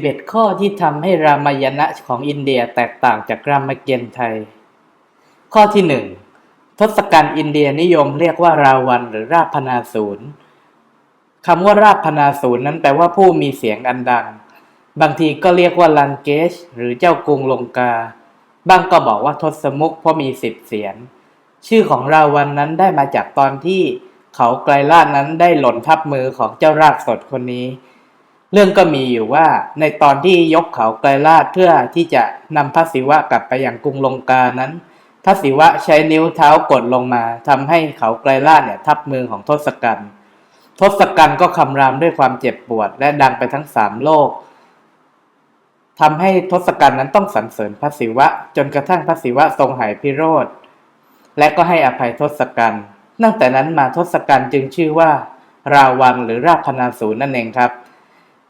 11 ข้อที่ทำให้รามายณะของอินเดียแตกต่างจากรามเกียรติ์ไทย ข้อที่ 1 ทศกัณฐ์อินเดียนิยมเรียกว่าราวันหรือราพนาศูนย์คำว่าราพนาศูนย์นั้นแปลว่าผู้มีเสียงอันดัง บางทีก็เรียกว่าลังเกช หรือเจ้ากรุงลงกา บางก็บอกว่าทศมุกเพราะมีสิบเสียง ชื่อของราวันนั้นได้มาจากตอนที่เขาไกลลานั้นได้หล่นทับมือของเจ้ารากสดคนนี้ เรื่องก็มีอยู่ว่าในตอนที่ยกเขาไกลลาดเพื่อที่จะนำพระศิวะกลับไปยังกรุงลงกานั้นพระศิวะใช้นิ้วเท้ากดลงมาทำให้เขาไกลลาดเนี่ยทับมือของทศกัณฐ์ทศกัณฐ์ก็คำรามด้วยความเจ็บปวด และดังไปทั้งสามโลกทำให้ทศกัณฐ์นั้นต้องสรรเสริญพระศิวะ จนกระทั่งพระศิวะทรงหายพิโรธและก็ให้อภัยทศกัณฐ์ตั้งแต่นั้นมาทศกัณฐ์จึงชื่อว่า ราวันหรือราพนาศูนนั่นเองครับ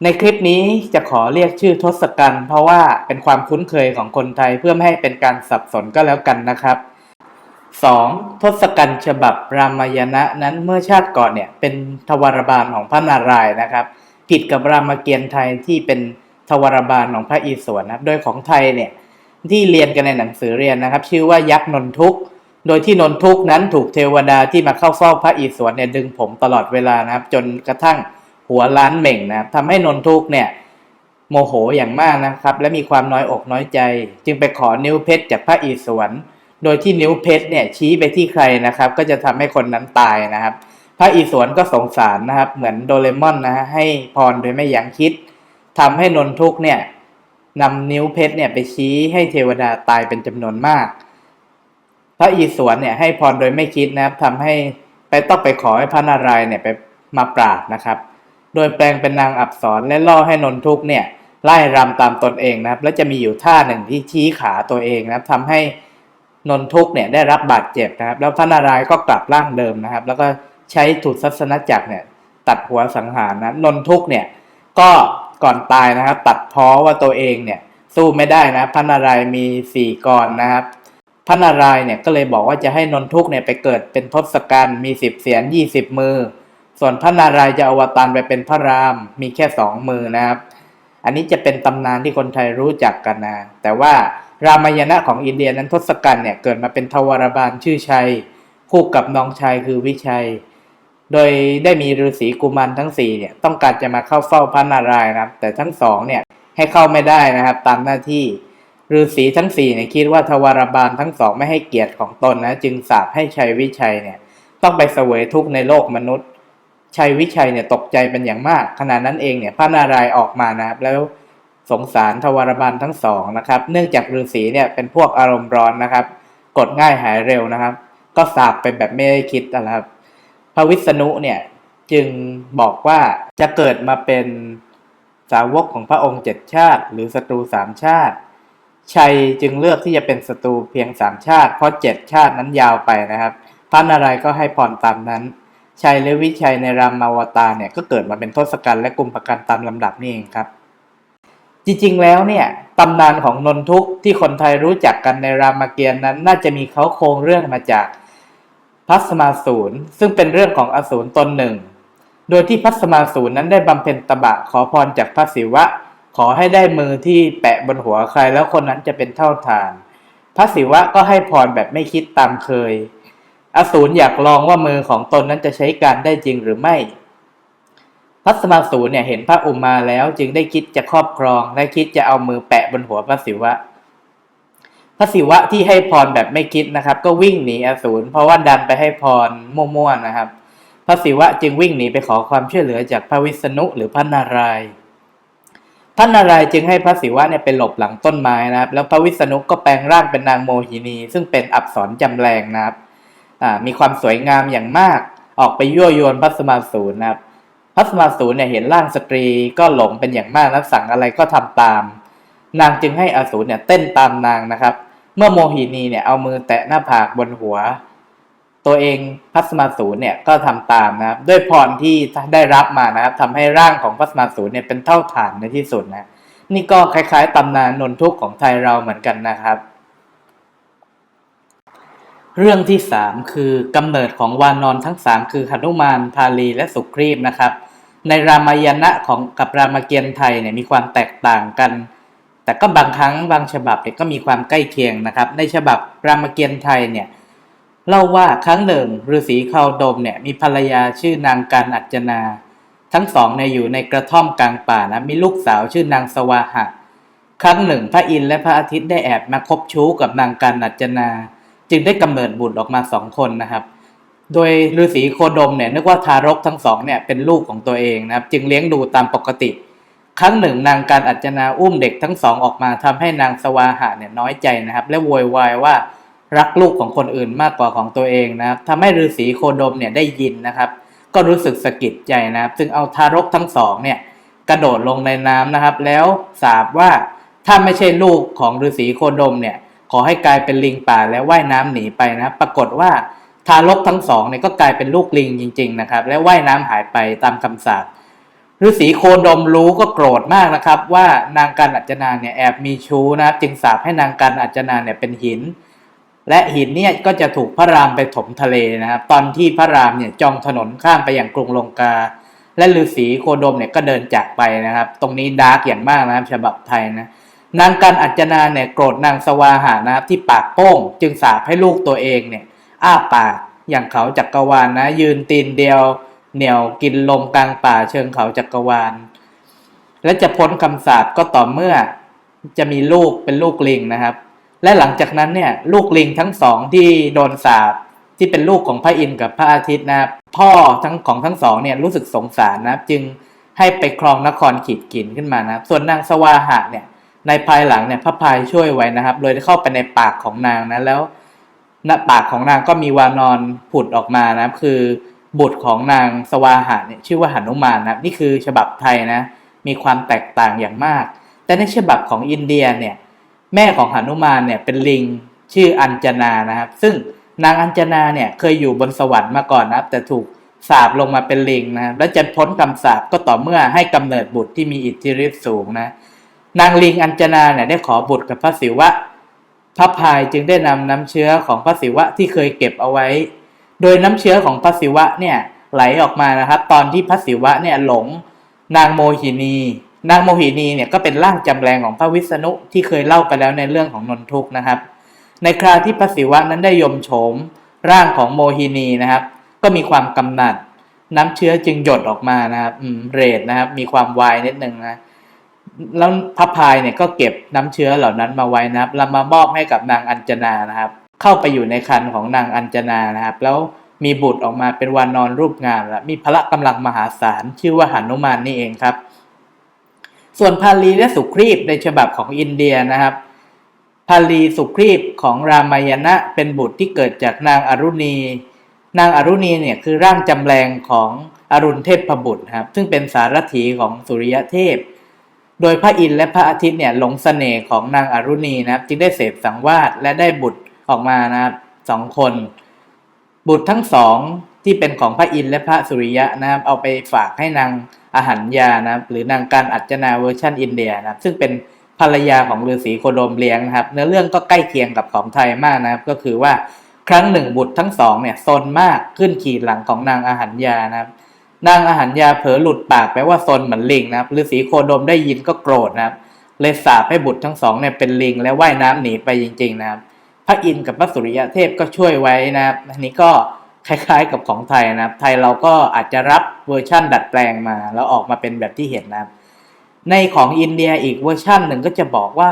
ในคลิปนี้จะขอเรียกชื่อทศกัณฐ์เพราะว่าเป็นความคุ้นเคยของคนไทยเพื่อไม่ให้เป็นการสับสนก็แล้วกันนะครับ 2. ทศกัณฐ์ฉบับรามายณะนั้นเมื่อชาติก่อนเนี่ยเป็นทวารบาลของพระนารายณ์นะครับ ผิดกับรามเกียรติ์ไทยที่เป็นทวารบาลของพระอิศวรนะครับโดยของไทยเนี่ยที่เรียนกันในหนังสือเรียนนะครับ ชื่อว่ายักษ์นนทุกโดยที่นนทุกนั้นถูกเทวดาที่มาเข้าเฝ้าพระอิศวรเนี่ยดึงผมตลอดเวลานะครับ จนกระทั่ง หัวล้านเหม่งนะครับทำให้นนทุกเนี่ยโมโหอย่างมากนะครับ และมีความน้อยอกน้อยใจ จึงไปขอนิ้วเพชรจากพระอิศวรโดยที่นิ้วเพชรเนี่ยชี้ไปที่ใครนะครับ ก็จะทำให้คนนั้นตายนะครับ พระอิศวรก็สงสารนะครับ เหมือนโดเรมอนนะฮะให้พรโดยไม่ยั้งคิดทำให้นนทุกเนี่ยนำนิ้วเพชรเนี่ยไปชี้ให้เทวดาตายเป็นจำนวนมาก พระอิศวรเนี่ยให้พรโดยไม่คิดนะครับทำให้ไปต้องไปขอให้พระนารายณ์เนี่ยไปมาปราบนะครับ โดยแปลงเป็นนางอับสรและล่อให้นนทุกเนี่ยไล่รำตามตนเองนะครับ และจะมีอยู่ท่าหนึ่งที่ชี้ขาตัวเองนะครับทำให้นนทุกเนี่ยได้รับบาดเจ็บนะครับ แล้วพระนารายณ์ก็กลับร่างเดิมนะครับ แล้วก็ใช้ถุทัศนจักรเนี่ยตัดหัวสังหารนะนนทุกเนี่ยก็ก่อนตายนะครับ ตัดพ้อว่าตัวเองเนี่ยสู้ไม่ได้นะพระนารายณ์มีสี่กรนะครับพระนารายณ์เนี่ยก็เลยบอกว่าจะให้นนทุกเนี่ยไปเกิดเป็นทศกัณฐ์มีสิบเสียนยี่สิบมือ ส่วนพระนารายณ์จะอวตารไปเป็นพระรามมีแค่สองมือนะครับ อันนี้จะเป็นตำนานที่คนไทยรู้จักกันนะแต่ว่ารามายณะของอินเดียนั้นทศกัณฐ์เนี่ยเกิดมาเป็นทวารบาลชื่อชัย คู่กับน้องชายคือวิชัย โดยได้มีฤาษีกุมารทั้งสี่เนี่ยต้องการจะมาเข้าเฝ้าพระนารายณ์นะครับ แต่ทั้งสองเนี่ยให้เข้าไม่ได้นะครับ ตามหน้าที่ฤาษีทั้งสี่เนี่ยคิดว่าทวารบาลทั้งสองไม่ให้เกียรติของตนนะจึงสาปให้ชัยวิชัยเนี่ยต้องไปเสวยทุกข์ในโลกมนุษย์ ชัยวิชัยเนี่ยตกใจเป็นอย่างมาก ขณะนั้นเองเนี่ยพระนารายออกมานะครับ แล้วสงสารทวารบาลทั้งสองนะครับ เนื่องจากฤาษีเนี่ยเป็นพวกอารมณ์ร้อนนะครับ กดง่ายหายเร็วนะครับ ก็สาปไปแบบไม่ได้คิดนะครับ พระวิษณุเนี่ยจึงบอกว่าจะเกิดมาเป็นสาวกของพระองค์เจ็ดชาติ หรือศัตรูสามชาติ ชัยจึงเลือกที่จะเป็นศัตรูเพียงสามชาติ เพราะเจ็ดชาตินั้นยาวไปนะครับพระนารายก็ให้พรตามนั้น ชัยและวิชัยในรามาวตารเนี่ยก็เกิดมาเป็นทศกัณฐ์และกลุ่มภกันตามลำดับนี่เองครับ จริงๆแล้วเนี่ยตำนานของนนทุกที่คนไทยรู้จักกันในรามเกียรติ์นั้น น่าจะมีเขาโครงเรื่องมาจากพัสมาสูรซึ่งเป็นเรื่องของอสูรตนหนึ่ง โดยที่พัสมาสูรนั้นได้บำเพ็ญตบะขอพรจากพระศิวะ ขอให้ได้มือที่แปะบนหัวใครแล้วคนนั้นจะเป็นเท่าทาน พระศิวะก็ให้พรแบบไม่คิดตามเคย อสูรอยากลองว่ามือของตนนั้นจะใช้การได้จริงหรือไม่พัสมาสูรเนี่ยเห็นพระอุมาแล้วจึงได้คิดจะครอบครองและคิดจะเอามือแปะบนหัวพระศิวะ พระศิวะที่ให้พรแบบไม่คิดนะครับ ก็วิ่งหนีอสูรเพราะว่าดันไปให้พรมั่วๆนะครับ พระศิวะจึงวิ่งหนีไปขอความช่วยเหลือจากพระวิษณุหรือพระนารายณ์พระนารายจึงให้พระศิวะเนี่ยไปหลบหลังต้นไม้นะครับ แล้วพระวิษณุก็แปลงร่างเป็นนางโมหินี ซึ่งเป็นอับสรจำแรงนะครับ มีความสวยงามอย่างมาก ออกไปยั่วยวนพระสมาสูรนะครับพระสมาสูรเนี่ยเห็นร่างสตรีก็หลงเป็นอย่างมากแล้วสั่งอะไรก็ทำตาม นางจึงให้อสูรเนี่ยเต้นตามนางนะครับ เมื่อโมหินีเนี่ยเอามือแตะหน้าผากบนหัว ตัวเองพัสมาสูรเนี่ยก็ทำตามนะครับ ด้วยพรที่ได้รับมานะครับทำให้ร่างของพัสมาสูรเนี่ยเป็นเท่าฐานในที่สุดนะ นี่ก็คล้ายๆตำนานนนทุกข์ของไทยเราเหมือนกันนะครับ เรื่องที่สามคือกำเนิดของวานอนทั้งสามคือหนุมานพาลีและสุครีบนะครับ ในรามายณะของกับรามเกียรติ์ไทยเนี่ยมีความแตกต่างกัน แต่ก็บางครั้งบางฉบับเนี่ยก็มีความใกล้เคียงนะครับ ในฉบับรามเกียรติ์ไทยเนี่ยเล่าว่าครั้งหนึ่งฤาษีเคาดมเนี่ยมีภรรยาชื่อนางการอัจนา ทั้งสองเนี่ยอยู่ในกระท่อมกลางป่านะมีลูกสาวชื่อนางสวาหะ ครั้งหนึ่ง พระอินทร์และพระอาทิตย์ได้แอบมาคบชู้กับนางการอัจนา จึงได้กำเนิดบุตรออกมาสองคนนะครับ โดยฤาษีโคดมเนี่ยนึกว่าทารกทั้งสองเนี่ยเป็นลูกของตัวเองนะครับ จึงเลี้ยงดูตามปกติ ครั้งหนึ่งนางการอัจจนาอุ้มเด็กทั้งสองออกมาทำให้นางสวาหะเนี่ยน้อยใจนะครับ และโวยวายว่ารักลูกของคนอื่นมากกว่าของตัวเองนะครับทำให้ฤาษีโคดมเนี่ยได้ยินนะครับ ก็รู้สึกสะกิดใจนะครับ จึงเอาทารกทั้งสองเนี่ยกระโดดลงในน้ำนะครับ แล้วสาบว่าถ้าไม่ใช่ลูกของฤาษีโคดมเนี่ย ขอให้กลายเป็นลิงป่าและว่ายน้ำหนีไปนะปรากฏว่าทารกทั้งสองเนี่ยก็กลายเป็นลูกลิงจริง ๆ นะครับ และว่ายน้ำหายไปตามคำสาปฤาษีโคดมรู้ก็โกรธมากนะครับ ว่านางกันอัจจนาเนี่ยแอบมีชู้นะครับจึงสาปให้นางกันอัจจนาเนี่ยเป็นหิน และหินเนี่ยก็จะถูกพระรามไปถมทะเลนะครับ ตอนที่พระรามเนี่ยจองถนนข้ามไปอยังกรุงลงกา และฤาษีโคดมเนี่ยก็เดินจากไปนะครับ ตรงนี้ดาร์กอย่างมากนะครับฉบับไทยนะ นางกันอัจจนาเนี่ยโกรธนางสวาหานะครับที่ปากโป้ง จึงสาปให้ลูกตัวเองเนี่ยอ้าปากอย่างเขาจักรวาลนะ ยืนตีนเดียวเหนียวกินลมกลางป่าเชิงเขาจักรวาล และจะพ้นคำสาปก็ต่อเมื่อจะมีลูกเป็นลูกลิงนะครับ และหลังจากนั้นเนี่ยลูกลิงทั้งสองที่โดนสาปที่เป็นลูกของพระอินทร์กับพระอาทิตย์นะครับพ่อทั้งของทั้งสองเนี่ยรู้สึกสงสารนะครับ จึงให้ไปครองนครขีดกินขึ้นมานะครับ ส่วนนางสวาหะเนี่ย ในภายหลังเนี่ยพระพายช่วยไว้นะครับโดยเข้าไปในปากของนางนะแล้วณปากของนางก็มีวานอนผุดออกมานะครับคือบุตรของนางสวาหะเนี่ยชื่อว่าหนุมานนะนี่คือฉบับไทยนะมีความแตกต่างอย่างมาก แต่ในฉบับของอินเดียเนี่ยแม่ของหนุมานเนี่ยเป็นลิงชื่ออัญจนานะครับ ซึ่งนางอัญจนาเนี่ยเคยอยู่บนสวรรค์มาก่อนนะครับ แต่ถูกสาปลงมาเป็นลิงนะและจะพ้นคำสาปก็ต่อเมื่อให้กำเนิดบุตรที่มีอิทธิฤทธิ์สูงนะ นางลิงอัญจนาเนี่ยได้ขอบุตรกับพระศิวะ พระพายจึงได้นำน้ำเชื้อของพระศิวะที่เคยเก็บเอาไว้ โดยน้ำเชื้อของพระศิวะเนี่ยไหลออกมานะครับ ตอนที่พระศิวะเนี่ยหลงนางโมหินี นางโมหินีเนี่ยก็เป็นร่างจำแรงของพระวิษณุที่เคยเล่าไปแล้วในเรื่องของนนทุกนะครับ ในคราวที่พระศิวะนั้นได้ยมโฉมร่างของโมหินีนะครับ ก็มีความกำหนัด น้ำเชื้อจึงหยดออกมานะครับเรดนะครับ มีความวายนิดนึงนะ แล้วพระพายเนี่ยก็เก็บน้ำเชื้อเหล่านั้นมาไว้นะครับแล้วมามอบให้กับนางอัญจนานะครับ เข้าไปอยู่ในคันของนางอัญจนานะครับ แล้วมีบุตรออกมาเป็นวานนอนรูปงามและมีพละกำลังมหาศาลชื่อว่าหานุมานนี่เองครับ ส่วนพาลีและสุครีบในฉบับของอินเดียนะครับพาลีสุครีบของรามายณะเป็นบุตรที่เกิดจากนางอรุณี นางอรุณีเนี่ยคือร่างจำแรงของอรุณเทพบุตรครับ ซึ่งเป็นสารถีของสุริยเทพ โดยพระอินทร์และพระอาทิตย์เนี่ยหลงเสน่ห์ของนางอรุณีนะครับจึงได้เสพสังวาสและได้บุตรออกมานะครับสองคน บุตรทั้งสองที่เป็นของพระอินทร์และพระสุริยะนะครับเอาไปฝากให้นางอาหัญญานะครับหรือนางการอัจจนาเวอร์ชันอินเดียนะครับซึ่งเป็นภรรยาของฤาษีโคโดมเลี้ยงนะครับ เนื้อเรื่องก็ใกล้เคียงกับของไทยมากนะครับ ก็คือว่าครั้งหนึ่งบุตรทั้งสองเนี่ยซนมากขึ้นขี่หลังของนางอาหัญญานะครับ นางอาหัญญาเผลอหลุดปากแปลว่าซนเหมือนลิงนะครับฤาษีโคโดมได้ยินก็โกรธนะครับเลยสาปให้บุตรทั้งสองเนี่ยเป็นลิง และว่ายน้ำหนีไปจริง ๆ นะครับ พระอินทร์กับพระสุริยะเทพก็ช่วยไว้นะครับอันนี้ก็คล้าย ๆ กับของไทยนะครับ ไทยเราก็อาจจะรับเวอร์ชั่นดัดแปลงมา แล้วออกมาเป็นแบบที่เห็นนะครับ ในของอินเดียอีกเวอร์ชั่นหนึ่งก็จะบอกว่า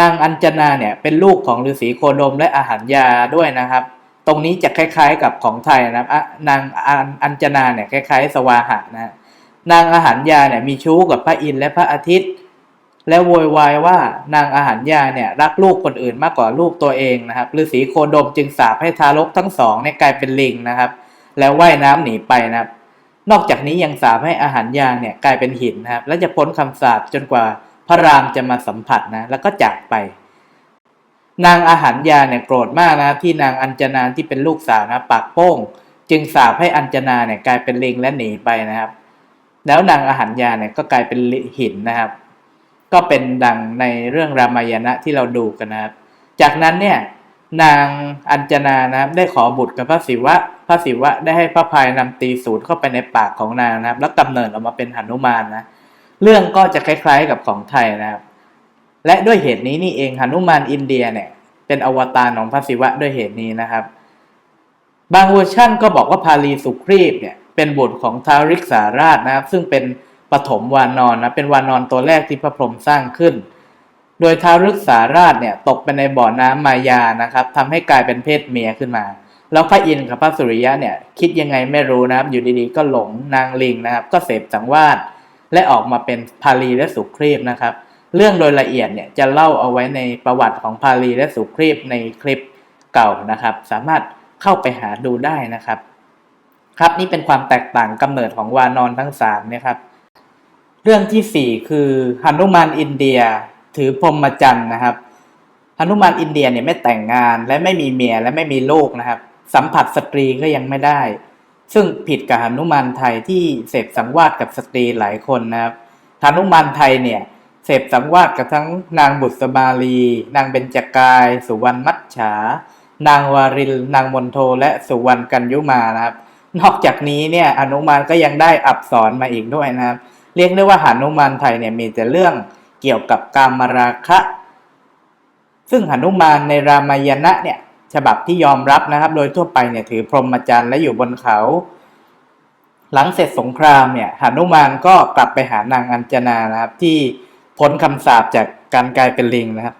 นางอัญจนาเนี่ยเป็นลูกของฤาษีโคดมและอาหารยาด้วยนะครับ ตรงนี้จะคล้าย ๆ กับของไทยนะครับนางอัญจนาเนี่ยคล้าย ๆ สวาหะนะนางอาหารยาเนี่ยมีชู้กับพระอินทร์และพระอาทิตย์ และโวยวายว่านางอาหารยาเนี่ยรักลูกคนอื่นมากกว่าลูกตัวเองนะครับฤาษีโคดมจึงสาปให้ทารกทั้งสองเนี่ยกลายเป็นลิงนะครับ แล้วว่ายน้ำหนีไปนะครับนอกจากนี้ยังสาปให้อาหารยาเนี่ยกลายเป็นหินนะครับ และจะพ้นคำสาปจนกว่าพระรามจะมาสัมผัสนะแล้วก็จากไป นางอาหารยาเนี่ยโกรธมากนะที่นางอัญจนาที่เป็นลูกสาวนะปากโป้ง จึงสาปให้อัญจนาเนี่ยกลายเป็นลิงและหนีไปนะครับ แล้วนางอาหารยาเนี่ยก็กลายเป็นหินนะครับ ก็เป็นดังในเรื่องรามายณะที่เราดูกันนะครับ จากนั้นเนี่ยนางอัญจนานะครับได้ขอบุตรกับพระศิวะ พระศิวะได้ให้พระพายนำตีสูตรเข้าไปในปากของนางนะครับ แล้วกำเนิดออกมาเป็นหนุมานนะ เรื่องก็จะคล้ายๆกับของไทยนะครับ และด้วยเหตุนี้นี่เองหนุมานอินเดียเนี่ยเป็นอวตารของพระศิวะด้วยเหตุนี้นะครับ บางเวอร์ชั่นก็บอกว่าพาลีสุครีบเนี่ยเป็นบุตรของทาริกสาราชนะครับ ซึ่งเป็นปฐมวานอนนะเป็นวานอนตัวแรกที่พระพรหมสร้างขึ้น โดยทาริกสาราชเนี่ยตกไปในบ่อน้ำมายานะครับทำให้กลายเป็นเพศเมียขึ้นมา แล้วพระอินทร์กับพระสุริยะเนี่ยคิดยังไงไม่รู้นะครับ อยู่ดีๆก็หลงนางลิงนะครับ ก็เสพสังวาสและออกมาเป็นพาลีและสุครีบนะครับ เรื่องโดยละเอียดเนี่ยจะเล่าเอาไว้ในประวัติของพาลีและสุครีบในคลิปเก่านะครับ สามารถเข้าไปหาดูได้นะครับ ครับนี่เป็นความแตกต่างกำเนิดของวานอนทั้งสามนะครับ เรื่องที่สี่คือหนุมานอินเดีย ถือพรหมจรรย์นะครับหนุมานอินเดียเนี่ยไม่แต่งงานและไม่มีเมียและไม่มีลูกนะครับ สัมผัสสตรีก็ยังไม่ได้ ซึ่งผิดกับหนุมานไทยที่เสพสังวาสกับสตรีหลายคนนะครับหนุมานไทยเนี่ย เสพสังวาสกับทั้งนางบุษบาลี นางเบญจกาย สุวรรณมัจฉา นางวาริลนางมนโทและสุวรรณกัญยุมานะครับ นอกจากนี้เนี่ยอนุมานก็ยังได้อับสอนมาอีกด้วยนะครับ เรียกได้ว่าหานุมานไทยเนี่ยมีแต่เรื่องเกี่ยวกับกามราคะ ซึ่งหนุมานในรามายณะเนี่ยฉบับที่ยอมรับนะครับ โดยทั่วไปเนี่ยถือพรหมจรรย์และอยู่บนเขา หลังเสร็จสงครามเนี่ยหนุมานก็กลับไปหานางอัญจนานะครับที่ พ้นคำสาปจากการกลายเป็นลิงนะครับ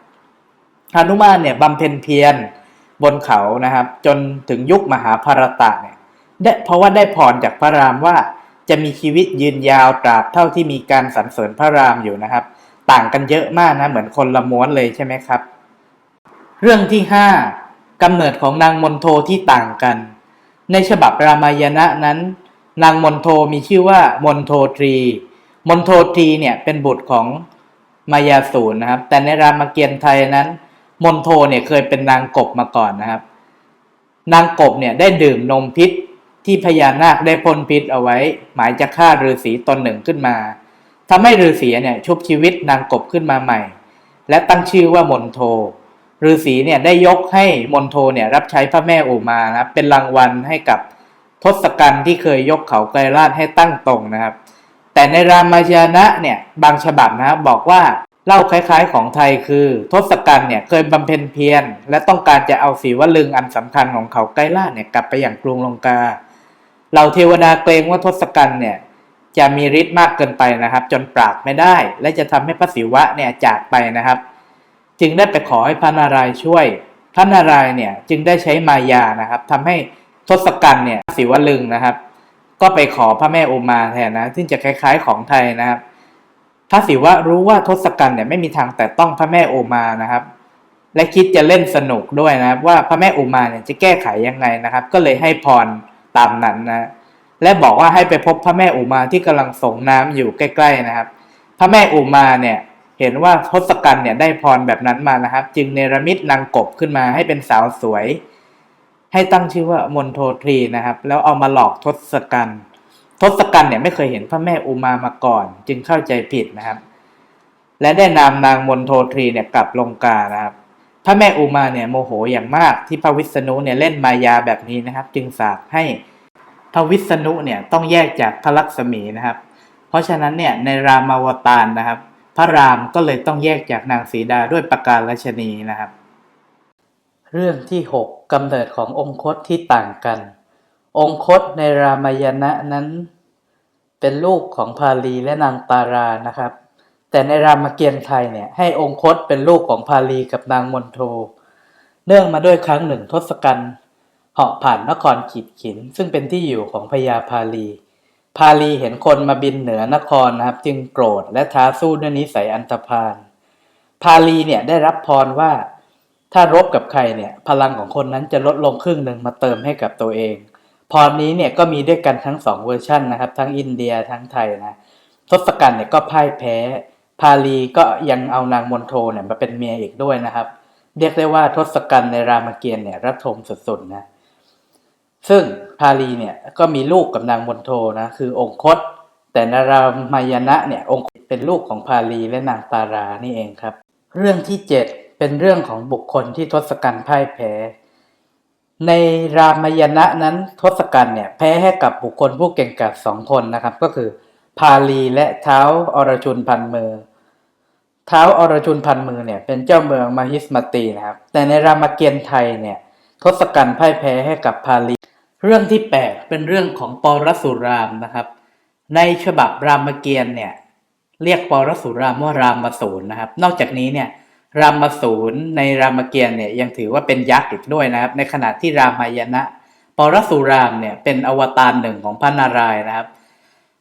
หนุมานเนี่ยบำเพ็ญเพียรบนเขานะครับ จนถึงยุคมหาภารตะเนี่ยได้เพราะว่าได้พรจากพระรามว่าจะมีชีวิตยืนยาวตราบเท่าที่มีการสรรเสริญพระรามอยู่นะครับ ต่างกันเยอะมากนะเหมือนคนละม้วนเลยใช่ไหมครับ เรื่องที่ห้ากำเนิดของนางมนโทที่ต่างกัน ในฉบับรามายณะนั้น นางมนโทมีชื่อว่ามนโทตรี มนโทตรีเนี่ยเป็นบุตรของ มายาสูรนะครับ แต่ในรามเกียรติ์ไทยนั้นมนโทเนี่ยเคยเป็นนางกบมาก่อนนะครับ นางกบเนี่ยได้ดื่มนมพิษที่พญานาคได้พ่นพิษเอาไว้ หมายจะฆ่าฤาษีตนหนึ่งขึ้นมาทำให้ฤาษีเนี่ยชุบชีวิตนางกบขึ้นมาใหม่ และตั้งชื่อว่ามนโทฤาษีเนี่ยได้ยกให้มนโทเนี่ยรับใช้พระแม่อุมานะครับเป็นรางวัลให้กับทศกัณฐ์ที่เคยยกเขาไกรลาดให้ตั้งตรงนะครับ แต่ในรามายณะเนี่ยบางฉบับนะครับบอกว่าเล่าคล้ายๆของไทยคือทศกัณฐ์เนี่ยเคยบำเพ็ญเพียรและต้องการจะเอาศีวลึงอันสำคัญของเขาไกรลาเนี่ยกลับไปอย่างกรุงลงกาเราเทวดาเกรงว่าทศกัณฐ์เนี่ยจะมีฤทธิ์มากเกินไปนะครับ จนปราบไม่ได้ และจะทำให้พระศิวะเนี่ยจากไปนะครับ จึงได้ไปขอให้พระนารายช่วย พระนารายเนี่ยจึงได้ใช้มายานะครับทำให้ทศกัณฐ์เนี่ยศิวลึงนะครับ ก็ไปขอพระแม่อุมาแทนนะ ซึ่งจะคล้าย ๆของไทยนะครับพระศิวะรู้ว่าทศกัณฐ์เนี่ยไม่มีทางแต่ต้องพระแม่อุมานะครับ และคิดจะเล่นสนุกด้วยนะครับว่าพระแม่อุมาเนี่ยจะแก้ไขยังไงนะครับ ก็เลยให้พรตามนั้นนะ และบอกว่าให้ไปพบพระแม่อุมาที่กำลังส่งน้ำอยู่ใกล้ ๆนะครับ พระแม่อุมาเนี่ยเห็นว่าทศกัณฐ์เนี่ยได้พรแบบนั้นมานะครับ จึงเนรมิตนางกบขึ้นมาให้เป็นสาวสวย ให้ตั้งชื่อว่ามนโทตรีนะครับ แล้วเอามาหลอกทศกัณฐ์ทศกัณฐ์เนี่ยไม่เคยเห็นพระแม่อุมามาก่อน จึงเข้าใจผิดนะครับ และได้นำนางมนโทตรีเนี่ยกลับลงกานะครับ พระแม่อุมาเนี่ยโมโหอย่างมากที่พระวิษณุเนี่ยเล่นมายาแบบนี้นะครับ จึงสาปให้พระวิษณุเนี่ยต้องแยกจากพระลักษมีนะครับ เพราะฉะนั้นเนี่ยในรามาวตารนะครับ พระรามก็เลยต้องแยกจากนางสีดาด้วยประการราชนีนะครับ เรื่องที่ 6กำเนิดขององคตที่ต่างกัน องคตในรามายณะนั้น เป็นลูกของพาลีและนางตารานะครับ แต่ในรามเกียรติ์ไทยเนี่ยให้องคตเป็นลูกของพาลีกับนางมนโท เนื่องมาด้วยครั้งหนึ่งทศกัณฐ์เหาะผ่านนครขีดขิน ซึ่งเป็นที่อยู่ของพญาพาลี พาลีเห็นคนมาบินเหนือนครนะครับ จึงโกรธและท้าสู้ด้วยนิสัยอันธพาลพาลีเนี่ยได้รับพรว่า ถ้ารบกับใครเนี่ยพลังของคนนั้นจะลดลงครึ่งหนึ่งมาเติมให้กับตัวเอง พรนี้เนี่ยก็มีด้วยกันทั้งสองเวอร์ชันนะครับ ทั้งอินเดียทั้งไทยนะทศกัณฐ์เนี่ยก็พ่ายแพ้ พาลีก็ยังเอานางมนโทเนี่ยมาเป็นเมียอีกด้วยนะครับ เรียกได้ว่าทศกัณฐ์ในรามเกียรติ์เนี่ยระทมสุดๆนะซึ่งพาลีเนี่ยก็มีลูกกับนางมนโทนะคือองคต แต่นารามายณะเนี่ยองค์เป็นลูกของพาลีและนางตารานี่เองครับ เรื่องที่ 7 เป็นเรื่องของบุคคลที่ทศกัณฐ์พ่ายแพ้ ในรามายณะนั้นทศกัณฐ์เนี่ยแพ้ให้กับบุคคลผู้เก่งกาจสองคนนะครับ ก็คือพาลีและเท้าอรชุนพันมือ เท้าอรชุนพันมือเนี่ยเป็นเจ้าเมืองมหิสมตีนะครับ แต่ในรามเกียรติ์ไทยเนี่ยทศกัณฐ์พ่ายแพ้ให้กับพาลี เรื่องที่แปดเป็นเรื่องของปรสุรามนะครับ ในฉบับรามเกียรติ์เนี่ยเรียกปรสุรามว่ารามสูรนะครับ นอกจากนี้เนี่ย รามสูรในรามเกียรติ์เนี่ยยังถือว่าเป็นยักษ์อีกด้วยนะครับ ในขณะที่รามายณะปรสุรามเนี่ยเป็นอวตารหนึ่งของพระนารายณ์นะครับ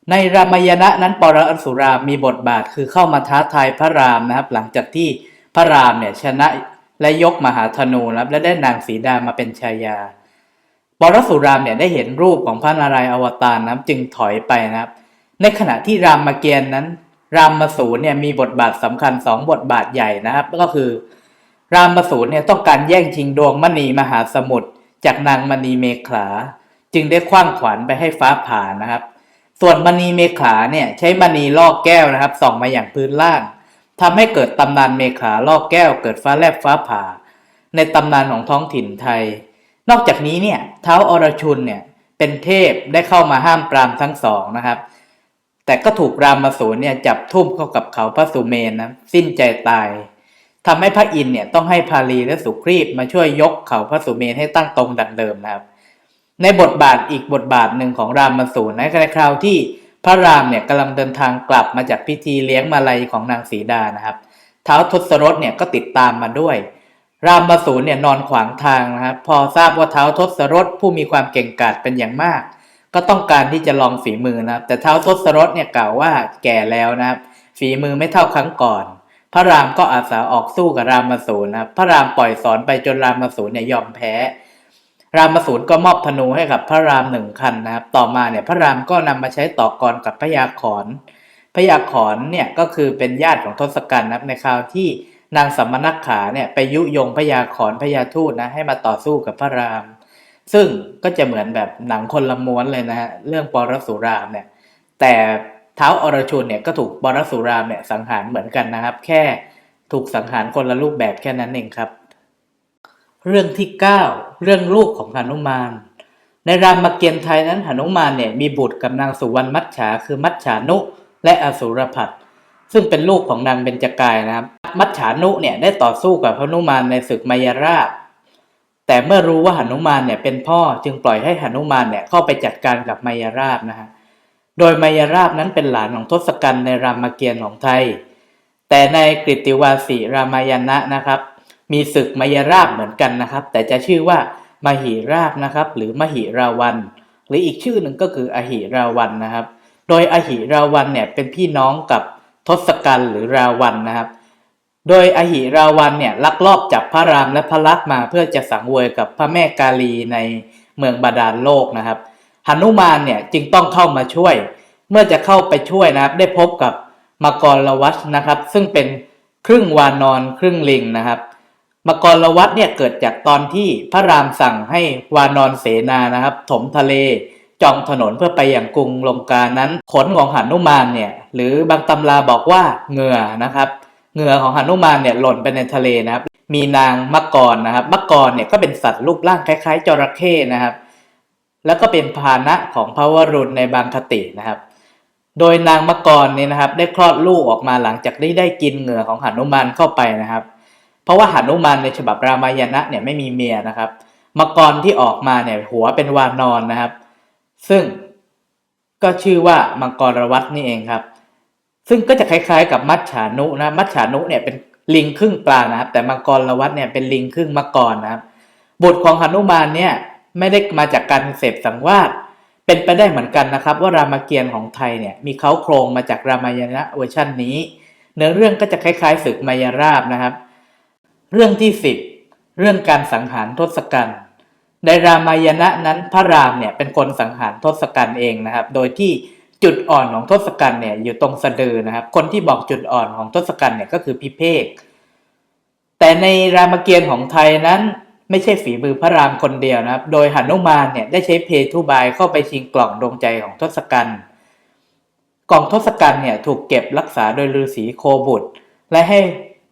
ในรามายณะนั้นปรสุรามมีบทบาทคือเข้ามาท้าทายพระรามนะครับ หลังจากที่พระรามเนี่ยชนะและยกมหาธนูนะครับและได้นางสีดามาเป็นชายาปรสุรามเนี่ยได้เห็นรูปของพระนารายณ์อวตารนะครับจึงถอยไปนะครับ ในขณะที่รามเกียรติ์นั้น รามสูรเนี่ยมีบทบาทสำคัญสองบทบาทใหญ่นะครับ ก็คือ รามสูรเนี่ยต้องการแย่งชิงดวงมณีมหาสมุทรจากนางมณีเมขลาจึงได้คว้างขวานไปให้ฟ้าผ่านะครับ ส่วนมณีเมขลาเนี่ยใช้มณีลอกแก้วนะครับ ส่องมาอย่างพื้นล่างทำให้เกิดตำนานเมขลาลอกแก้ว เกิดฟ้าแลบฟ้าผ่า ในตำนานของท้องถิ่นไทย นอกจากนี้เนี่ยเท้าอรชุนเนี่ยเป็นเทพได้เข้ามาห้ามปรามทั้งสองนะครับ แต่ก็ถูกรามสูรเนี่ยจับทุ่มเข้ากับเขาพระสุเมนนะสิ้นใจตายทำให้พระอินเนี่ยต้องให้พาลีและสุครีตมาช่วยยกเขาพระสุเมนให้ตั้งตรงดังเดิมนะครับ ในบทบาทอีกบทบาทหนึ่งของรามสูรนะในคราวที่พระรามเนี่ยกำลังเดินทางกลับมาจากพิธีเลี้ยงมาลัยของนางสีดานะครับเท้าวทศรถเนี่ยก็ติดตามมาด้วย รามสูรเนี่ยนอนขวางทางนะครับพอทราบว่าเท้าวทศรถผู้มีความเก่งกาจเป็นอย่างมาก ก็ต้องการที่จะลองฝีมือนะครับ แต่เท้าวทศรถเนี่ยกล่าวว่าแก่แล้วนะครับ ฝีมือไม่เท่าครั้งก่อน พระรามก็อาสาออกสู้กับรามสูรนะครับ พระรามปล่อยสอนไปจนรามสูรเนี่ยยอมแพ้ รามสูรก็มอบธนูให้กับพระรามหนึ่งคันนะครับ ต่อมาเนี่ยพระรามก็นำมาใช้ต่อกรกับพระยาขอนพระยาขอนเนี่ยก็คือเป็นญาติของทศกัณฐ์นะครับในคราวที่นางสัมมนักขาเนี่ยไปยุยงพระยาขอนพระยาทูตนะให้มาต่อสู้กับพระราม ซึ่งก็จะเหมือนแบบหนังคนละม้วนเลยนะฮะเรื่องปรสุรามเนี่ยแต่เท้าอรชุนเนี่ยก็ถูกปรสุรามเนี่ยสังหารเหมือนกันนะครับ แค่ถูกสังหารคนละรูปแบบแค่นั้นเองครับ เรื่องที่ 9 เรื่องลูกของหนุมาน ในรามเกียรติ์ไทยนั้นหนุมานเนี่ยมีบุตรกับนางสุวรรณมัจฉาคือมัจฉานุ และอสุรพัตซึ่งเป็นลูกของนางเบญจกายนะครับ มัจฉานุเนี่ยได้ต่อสู้กับพหนุมานในศึกมายราบ แต่เมื่อรู้ว่าหนุมานเนี่ยเป็นพ่อจึงปล่อยให้หนุมานเนี่ยเข้าไปจัดการกับมายราบนะฮะโดยมายราบนั้นเป็นหลานของทศกัณฐ์ในรามเกียรติ์ของไทย แต่ในกฤติวาสีรามายณะนะครับ มีศึกมายราบเหมือนกันนะครับ แต่จะชื่อว่ามหิราบนะครับหรือมหิราวัน หรืออีกชื่อหนึ่งก็คืออหิราวันนะครับ โดยอหิราวันเนี่ยเป็นพี่น้องกับทศกัณฐ์หรือราวันนะครับ โดยอหิราวันเนี่ยลักลอบจับพระรามและพระลักษมณ์มาเพื่อจะสังเวยกับพระแม่กาลีในเมืองบาดาลโลกนะครับหนุมานเนี่ยจึงต้องเข้ามาช่วย เมื่อจะเข้าไปช่วยนะครับ ได้พบกับมกรวัชนะครับ ซึ่งเป็นครึ่งวานอนครึ่งลิงนะครับมกรวัชเนี่ยเกิดจากตอนที่พระรามสั่งให้วานอนเสนานะครับ ถมทะเลจองถนนเพื่อไปอย่างกรุงลงกานั้นขนของหนุมานเนี่ยหรือบางตำราบอกว่าเหงื่อนะครับ เหงื่อของหนุมานเนี่ยหล่นไปในทะเลนะครับ มีนางมักกรนะครับ มักกรเนี่ยก็เป็นสัตว์รูปร่างคล้าย ๆ จระเข้นะครับ แล้วก็เป็นพาหนะของพระวรุณในบางคตินะครับ โดยนางมักกรเนี่ยนะครับ ได้คลอดลูกออกมาหลังจากได้ได้กินเหงื่อของหนุมานเข้าไปนะครับ เพราะว่าหนุมานในฉบับรามายณะเนี่ยไม่มีเมียนะครับ มักกรที่ออกมาเนี่ยหัวเป็นวานอนนะครับ ซึ่งก็ชื่อว่ามังกรวัตนี่เองครับ ซึ่งก็จะคล้ายๆกับมัจฉานุนะมัจฉานุเนี่ยเป็นลิงครึ่งปลานะครับ แต่มังกรละวัตเนี่ยเป็นลิงครึ่งมังกรนะครับบุตรของหนุมานเนี่ยไม่ได้มาจากการเสพสังวาสเป็นไปได้เหมือนกันนะครับ ว่ารามเกียรติ์ของไทยเนี่ยมีเขาโครงมาจากรามายณะเวอร์ชันนี้ เนื้อเรื่องก็จะคล้ายๆศึกมายราบนะครับ เรื่องที่สิบเรื่องการสังหารทศกัณฐ์ในรามายณะนั้นพระรามเนี่ยเป็นคนสังหารทศกัณฐ์เองนะครับ โดยที่ จุดอ่อนของทศกัณฐ์เนี่ยอยู่ตรงสะดือนะครับ คนที่บอกจุดอ่อนของทศกัณฐ์เนี่ยก็คือพิเภกแต่ในรามเกียรติ์ของไทยนั้นไม่ใช่ฝีมือพระรามคนเดียวนะครับ โดยหนุมานเนี่ยได้ใช้เพทุบายเข้าไปชิงกล่องดวงใจของทศกัณฐ์กล่องทศกัณฐ์เนี่ยถูกเก็บรักษาโดยฤาษีโคบุตร และให้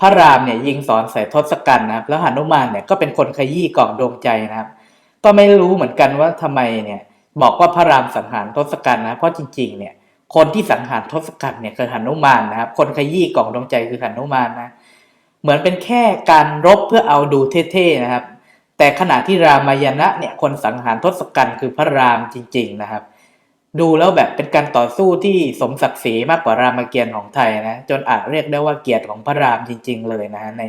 พระรามเนี่ยยิงสอนใส่ทศกัณฐ์นะครับแล้วหนุมานเนี่ยก็เป็นคนขยี้กล่องดวงใจนะครับ ก็ไม่รู้เหมือนกันว่าทำไมเนี่ย บอกว่าพระรามสังหารทศกัณฐ์นะเพราะจริงๆเนี่ยคนที่สังหารทศกัณฐ์เนี่ยคือหนุมานนะครับคนขยี้กล่องดวงใจคือหนุมานนะเหมือนเป็นแค่การรบเพื่อเอาดูเท่ๆนะครับ แต่ขณะที่รามายณะเนี่ยคนสังหารทศกัณฐ์คือพระรามจริง ๆนะครับ ดูแล้วแบบเป็นการต่อสู้ที่สมศักดิ์ศรีมากกว่ารามเกียรติ์ของไทยนะจนอาจเรียกได้ว่าเกียรติของพระรามจริง ๆ เลยนะใน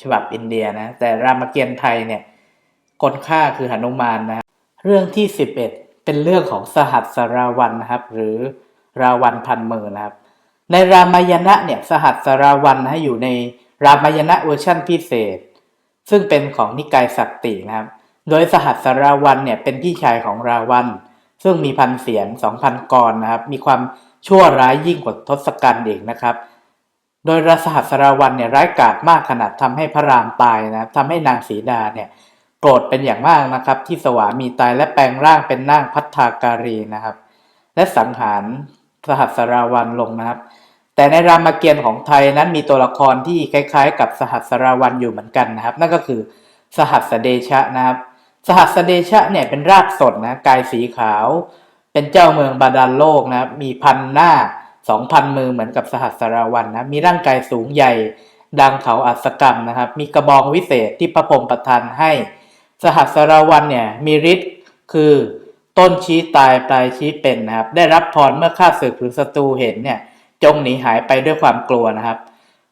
ฉบับอินเดียนะแต่รามเกียรติ์ไทยเนี่ยคนฆ่าคือหนุมานนะฮะเรื่องที่ 11 เป็นเรื่องของสหัสราวันนะครับ หรือราวันพันมือนะครับ ในรามายณะเนี่ยสหัสราวันนะอยู่ในรามายณะเวอร์ชันพิเศษ ซึ่งเป็นของนิกายสักตินะครับ โดยสหัสราวันเนี่ยเป็นพี่ชายของราวัน ซึ่งมีพันเสียงสองพันกรนะครับ มีความชั่วร้ายยิ่งกว่าทศกัณฐ์เองนะครับโดยรสหัสราวันเนี่ยร้ายกาจมากขนาดทำให้พระรามตายนะครับทำให้นางสีดาเนี่ย โกรธเป็นอย่างมากนะครับ ที่สวามีตายและแปลงร่างเป็นนางพัฒาการีนะครับ และสังหารสหัสราวันลงนะครับ แต่ในรามเกียรติ์ของไทยนั้นมีตัวละครที่คล้ายๆ กับสหัสราวันอยู่เหมือนกันนะครับ นั่นก็คือสหัสเดชะนะครับ สหัสเดชะเนี่ยเป็นรากสดนะกายสีขาว เป็นเจ้าเมืองบาดาลโลกนะครับมีพันหน้าสองพันมือเหมือนกับสหัสราวันนะมีร่างกายสูงใหญ่ดังเขาอัศกรรมนะครับ มีกระบองวิเศษที่พระพรหมประทานให้ สหัสรวันเนี่ยมีฤทธิ์คือต้นชี้ตายปลายชี้เป็นนะครับ ได้รับพรเมื่อข้าศึกหรือศัตรูเห็นเนี่ยจงหนีหายไปด้วยความกลัวนะครับ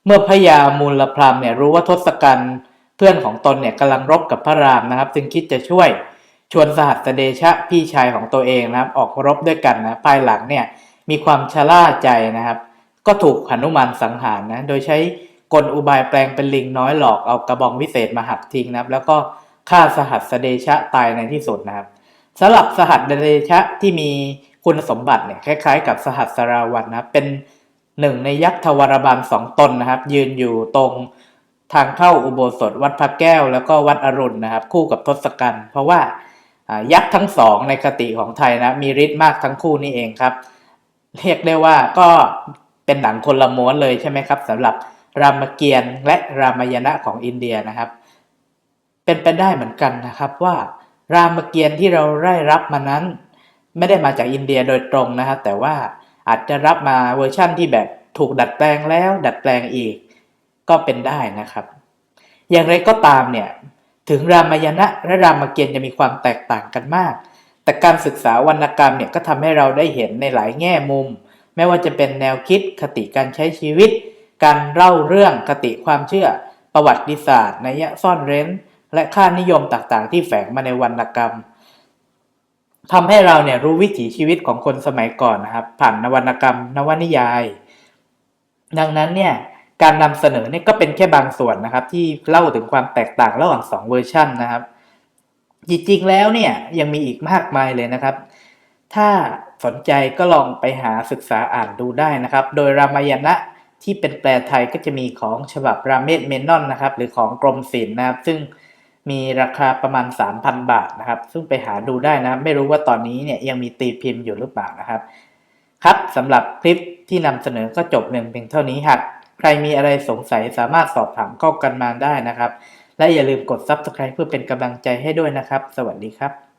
เมื่อพญามูลพรามเนี่ยรู้ว่าทศกัณฐ์เพื่อนของตนเนี่ยกำลังรบกับพระรามนะครับ จึงคิดจะช่วยชวนสหัสเดชะพี่ชายของตัวเองนะครับ ออกรบด้วยกันนะภายหลังเนี่ยมีความชะล่าใจนะครับ ก็ถูกหนุมานสังหารนะโดยใช้กลอุบายแปลงเป็นลิงน้อยหลอกเอากระบองวิเศษมาหักทิ้งนะครับ แล้วก็ ฆ่าสหัสเดชะตายในที่สุดนะครับสำหรับสหัสเดชะที่มีคุณสมบัติเนี่ยคล้ายๆ กับสหัสราวันนะครับเป็นหนึ่งในยักษ์ทวารบาลสองตนนะครับ ยืนอยู่ตรงทางเข้าอุโบสถวัดพระแก้ว แล้วก็วัดอรุณนะครับ คู่กับทศกัณฐ์เพราะว่ายักษ์ทั้งสองในคติของไทยนะมีฤทธิ์มากทั้งคู่นี่เองครับ เรียกได้ว่าก็เป็นหนังคนละม้วนเลยใช่ไหมครับสำหรับรามเกียรติ์และรามายณะของอินเดียนะครับ เป็นไปได้เหมือนกันนะครับว่ารามเกียรติ์ที่เราได้รับมานั้น ไม่ได้มาจากอินเดียโดยตรงนะครับ แต่ว่าอาจจะรับมาเวอร์ชั่นที่แบบถูกดัดแปลงแล้ว ดัดแปลงอีก ก็เป็นได้นะครับ อย่างไรก็ตามเนี่ยถึงรามายณะและรามเกียรติ์จะมีความแตกต่างกันมาก แต่การศึกษาวรรณกรรมเนี่ยก็ทำให้เราได้เห็นในหลายแง่มุม ไม่ว่าจะเป็นแนวคิดคติการใช้ชีวิต การเล่าเรื่องคติความเชื่อ ประวัติศาสตร์นัยซ่อนเร้น และค่านิยมต่างๆ ที่แฝงมาในวรรณกรรมทำให้เราเนี่ยรู้วิถีชีวิตของคนสมัยก่อนนะครับ ผ่านนวรรณกรรม นวนิยาย ดังนั้นเนี่ยการนำเสนอเนี่ยก็เป็นแค่บางส่วนนะครับ ที่เล่าถึงความแตกต่างระหว่างสองเวอร์ชันนะครับจริงๆแล้วเนี่ยยังมีอีกมากมายเลยนะครับ ถ้าสนใจก็ลองไปหาศึกษาอ่านดูได้นะครับ โดยรามายณะที่เป็นแปลไทยก็จะมีของฉบับราเมศเมนอนนะครับ หรือของกรมศิลป์นะครับ ซึ่ง มีราคาประมาณ 3,000 บาทนะครับ ซึ่งไปหาดูได้นะไม่รู้ว่าตอนนี้เนี่ยยังมีตีพิมพ์อยู่หรือเปล่านะครับ ครับสำหรับคลิปที่นำเสนอก็จบเพียงเท่านี้หากใครมีอะไรสงสัยสามารถสอบถามเข้ากันมาได้นะครับ และอย่าลืมกด Subscribe เพื่อเป็นกำลังใจให้ด้วยนะครับ สวัสดีครับ